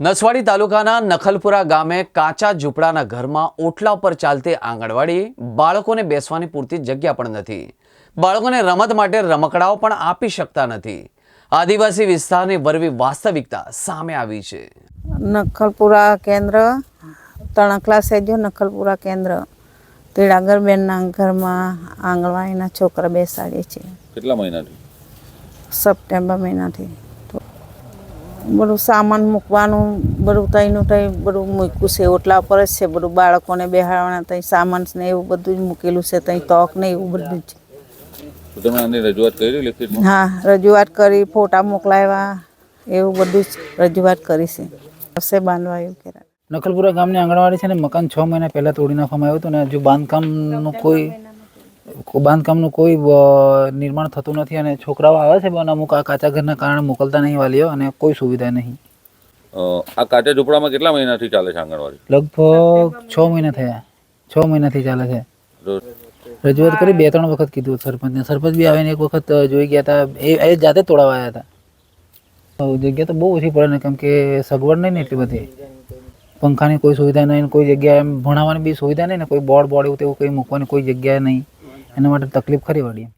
નસવાડી તાલુકાના નખલપુરા ગામે કાચા ઝૂંપડાના ઘરમાં ઓટલા પર ચાલતી આંગણવાડી બાળકોને બેસવાની પૂરતી જગ્યા પણ નથી. બાળકોને રમત માટે રમકડાઓ પણ આપી શકતા નથી. આદિવાસી વિસ્તારની વરવી વાસ્તવિકતા સામે આવી છે. નખલપુરા કેન્દ્ર તણકલા સેજો નખલપુરા કેન્દ્ર. તીડાગરબેનના ઘરમાં આંગણવાડીના છોકરા બેસાડીએ છે. કેટલા મહિનાથી? સપ્ટેમ્બર મહિનાથી. બધું સામાન મૂકવાનું બધું તઈનું તઈ બધું મૂક્યું છે ઓટલા પર જ છે બધું બાળકોને બેહાડવાના તઈ સામાન ને એવું બધું જ મૂકેલું છે તઈ તોક ને એવું બધું જ. તમે આની રજૂઆત કરી લેખિતમાં? હા રજૂઆત કરી ફોટા મોકલાવ્યા એવું બધું જ રજૂઆત કરી છે. હશે બાંધવા એવું કર્યા નકલપુરા ગામની આંગણવાડી છે ને મકાન છ મહિના પહેલાં તોડી નાખવામાં આવ્યું હતું ને હજુ બાંધકામનું કોઈ બાંધકામનું કોઈ નિર્માણ થતું નથી અને છોકરાઓ આવે છે પણ અમુક આ કાચા ઘરના કારણે મોકલતા નહીં વાલીઓ અને કોઈ સુવિધા નહીં. આ કાચા ઝૂંપડામાં કેટલા મહિનાથી ચાલે છે આંગણવાડી? લગભગ છ મહિના થયા. છ મહિનાથી ચાલે છે. રજૂઆત કરી બે ત્રણ વખત કીધું સરપંચને. સરપંચ બી આવીને એક વખત જોઈ ગયા હતા એ જાતે તોડાવા આવ્યા હતા. જગ્યા તો બહુ ઓછી પડે ને કેમ કે સગવડ નહીં ને એટલી બધી. પંખાની કોઈ સુવિધા નહીં કોઈ જગ્યાએ એમ ભણાવવાની બી સુવિધા નહીં ને કોઈ બોર્ડ બોર્ડ એવું તેવું કંઈ મૂકવાની કોઈ જગ્યા નહીં. એના માટે તકલીફ ખરી વળી